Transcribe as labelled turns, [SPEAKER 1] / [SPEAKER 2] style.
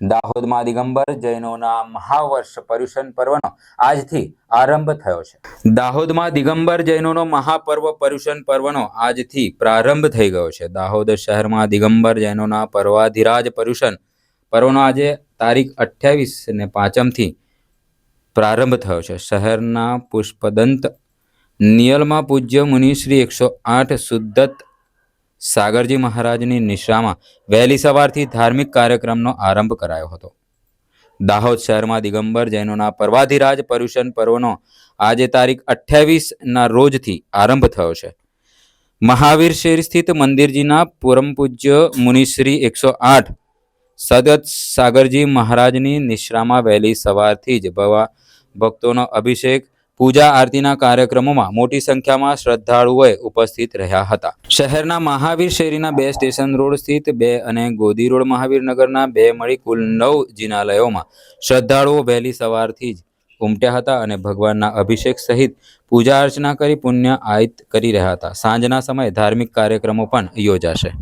[SPEAKER 1] દાહોદમાં દિગંબર જૈનોના મહાવર્ષ પર્યુષણ પર્વનો આજથી આરંભ થયો છે. દાહોદમાં દિગંબર જૈનોનો મહાપર્વ પર્યુષણ પર્વનો આજથી પ્રારંભ થઈ ગયો છે. દાહોદ શહેરમાં દિગંબર જૈનોના પર્વાધિરાજ પર્યુષણ પર્વનો આજે તારીખ અઠ્યાવીસ ને પાંચમથી પ્રારંભ થયો છે. શહેરના પુષ્પદંત નિયલમાં પૂજ્ય મુનિશ્રી એકસો આઠ શુદ્ધત સાગરજી મહારાજની નિશ્રામાં વહેલી સવારથી ધાર્મિક કાર્યક્રમનો આરંભ કરાયો હતો. દાહોદ શહેરમાં દિગંબર જૈનોના પર્વાધિરાજ પર્યુષણ પર્વનો આજે તારીખ અઠ્યાવીસના રોજથી આરંભ થયો છે. મહાવીર શેર સ્થિત મંદિરજીના પરમ પૂજ્ય મુનિશ્રી એકસો આઠ સદત સાગરજી મહારાજની નિશ્રામાં વહેલી સવારથી જ ભવા ભક્તોનો અભિષેક પૂજા આરતીના કાર્યક્રમોમાં મોટી સંખ્યામાં શ્રદ્ધાળુઓએ ઉપસ્થિત રહ્યા હતા. શહેરના મહાવીર શેરીના બે સ્ટેશન રોડ સ્થિત બે અને ગોદી રોડ મહાવીરનગરના બે મળી કુલ નવ જિનાલયોમાં શ્રદ્ધાળુઓ વહેલી સવારથી જ ઉમટ્યા હતા અને ભગવાનના અભિષેક સહિત પૂજા અર્ચના કરી પુણ્ય આયત કરી રહ્યા હતા. સાંજના સમયે ધાર્મિક કાર્યક્રમો પણ યોજાશે.